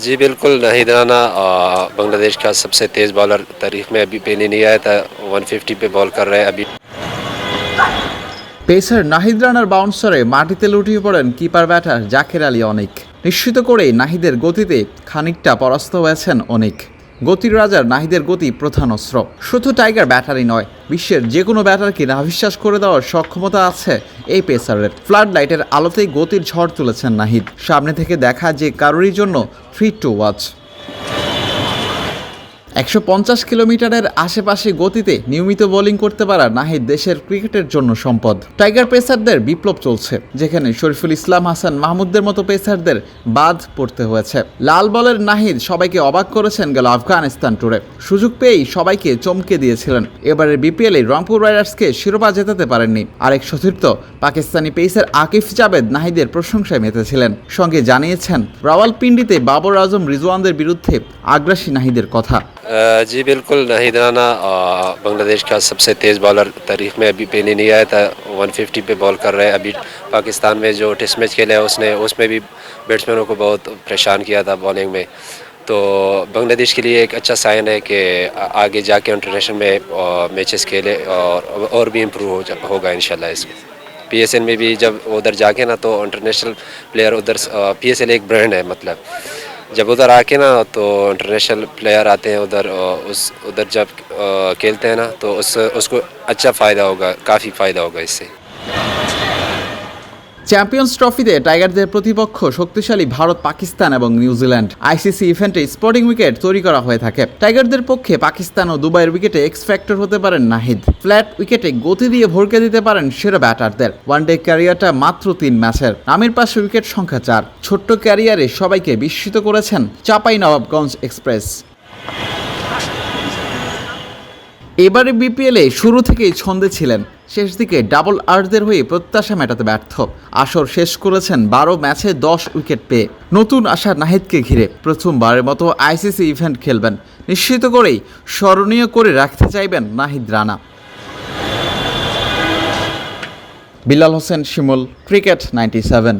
जी बिल्कुल नाहिद राना अ, बांग्लादेश का सबसे तेज़ बॉलर तारीख में अभी पहले नहीं आया था 150 पे बॉल कर रहा है अभी পেসার নাহিদ রানার বাউন্সারে মাটিতে লুটিয়ে পড়েন কিপার ব্যাটার জাকের আলী অনেক নিশ্চিত করেই নাহিদের গতিতে খানিকটা পরাস্ত হয়েছেন অনেক গতির রাজার নাহিদের গতি প্রধান অস্ত্র। শুধু টাইগার ব্যাটারই নয়, বিশ্বের যে কোনো ব্যাটারকে নাভিশ্বাস করে দেওয়ার সক্ষমতা আছে এই পেসারের। ফ্লাড লাইটের আলোতেই গতির ঝড় তুলেছেন নাহিদ। সামনে থেকে দেখা যে কারোরই জন্য ফিট টু ওয়াচ একশো পঞ্চাশ কিলোমিটারের আশেপাশে গতিতে নিয়মিত বোলিং করতে পারা নাহিদ দেশের ক্রিকেটের জন্য সম্পদ। টাইগার পেসারদের বিপ্লব চলছে, যেখানে শরীফুল ইসলাম, হাসান মাহমুদদের মতো পেসারদের বাদ পড়তে হয়েছে। লাল বলের নাহিদ সবাইকে অবাক করেছেন গেল আফগানিস্তান টুরে। সুযোগ পেয়েই সবাইকে চমকে দিয়েছিলেন। এবারের বিপিএলে রংপুর রাইডার্সকে শিরোপা জেতাতে পারেননি। আরেক সতীর্থ পাকিস্তানি পেসার আকিফ জাবেদ নাহিদের প্রশংসায় মেতেছিলেন। সঙ্গে জানিয়েছেন, রাওয়ালপিন্ডিতে বাবর আজম, রিজওয়ানদের বিরুদ্ধে আগ্রাসী নাহিদের কথা। جی بالکل ناہید رانا بنگلہ دیش کا سب سے تیز بالر تاریخ میں ابھی پہلے نہیں آیا تھا ون ففٹی پہ بال کر رہے ہیں۔ ابھی پاکستان میں جو ٹیسٹ میچ کھیلا ہے اس نے، اس میں بھی بیٹسمینوں کو بہت پریشان کیا تھا بالنگ میں۔ تو بنگلہ دیش کے لیے ایک اچھا سائن ہے کہ آگے جا کے انٹرنیشنل میں میچز کھیلے اور اور بھی امپروو ہوگا انشاءاللہ اس میں۔ پی ایس ایل میں بھی جب ادھر جا کے نا تو انٹرنیشنل پلیئر ادھر پی ایس ایل ایک برانڈ ہے مطلب۔ जब उधर आके ना तो इंटरनेशनल प्लेयर आते हैं उधर उस, उधर जब खेलते हैं ना तो उस, उसको अच्छा फ़ायदा होगा, काफ़ी फ़ायदा होगा इससे। চ্যাম্পিয়ন্স ট্রফিতে টাইগারদের প্রতিপক্ষ শক্তিশালী ভারত, পাকিস্তান এবং নিউজিল্যান্ড আইসিসি ইভেন্টে স্পোর্টিং উইকেট তৈরি করা হয়ে থাকে। টাইগারদের পক্ষে পাকিস্তান ও দুবাইয়ের উইকেটে এক্স ফ্যাক্টর হতে পারেন নাহিদ। ফ্ল্যাট উইকেটে গতি দিয়ে ভরকে দিতে পারেন সেরা ব্যাটারদের। ওয়ানডে ক্যারিয়ারটা মাত্র তিন ম্যাচের। নামের পাশে উইকেট সংখ্যা চার। ছোট্ট ক্যারিয়ারে সবাইকে বিস্মিত করেছেন চাপাই নবাবগঞ্জ এক্সপ্রেস। এবারে বিপিএলে শুরু থেকেই ছন্দে ছিলেন। শেষ দিকে ডাবল আর্টদের হয়ে প্রত্যাশা মেটাতে ব্যর্থ। আসর শেষ করেছেন বারো ম্যাচে দশ উইকেট পেয়ে। নতুন আসা নাহিদকে ঘিরে প্রথমবারের মতো আইসিসি ইভেন্ট খেলবেন। নিশ্চিত করেই স্মরণীয় করে রাখতে চাইবেন Nahid Rana. Bilal Hossain, Shimul, cricket ninety seven.